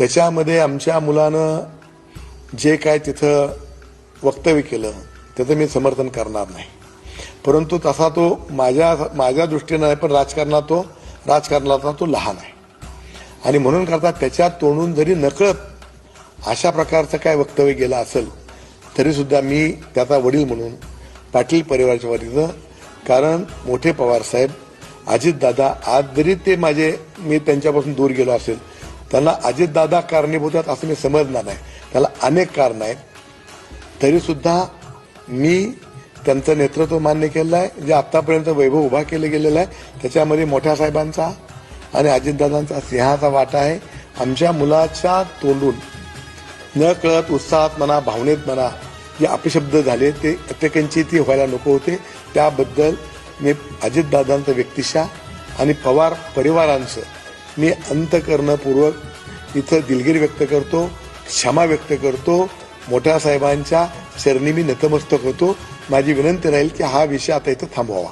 त्याच्यामध्ये आमच्या मुलानं जे काय तिथं वक्तव्य केलं त्याचं मी समर्थन करणार नाही. परंतु तसा तो माझ्या माझ्या दृष्टीनं आहे पण राजकारणात तो राजकारणाचा तो लहान आहे. आणि म्हणून करता त्याच्या तोंडून जरी नकळत अशा प्रकारचं काय वक्तव्य गेलं असेल तरीसुद्धा मी त्याचा वडील म्हणून पाटील परिवाराच्या वतीनं कारण मोठे पवार साहेब अजितदादा आज जरी ते माझे मी त्यांच्यापासून दूर गेलो असेल त्यांना अजितदादा कारणीभूत आहेत असं मी समजणार नाही. त्याला अनेक कारण आहेत. तरी सुद्धा मी त्यांचं नेतृत्व मान्य केलेलं आहे. जे आतापर्यंत वैभव उभा केलं गेलेलं आहे त्याच्यामध्ये मोठ्या साहेबांचा आणि अजितदादांचा सिंहाचा वाटा आहे. आमच्या मुलाच्या तोंडून न कळत उत्साहात म्हणा भावनेत म्हणा जे अपशब्द झाले ते प्रत्येकांची ती व्हायला नको होते. त्याबद्दल मी अजितदादांचं व्यक्तिशा आणि पवार परिवारांचं मी अंतकरणपूर्वक इथं दिलगिरी व्यक्त करतो क्षमा व्यक्त करतो. मोठ्या साहेबांच्या चरणी मी नतमस्तक होतो. माझी विनंती राहील की हा विषय आता इथं थांबवावा.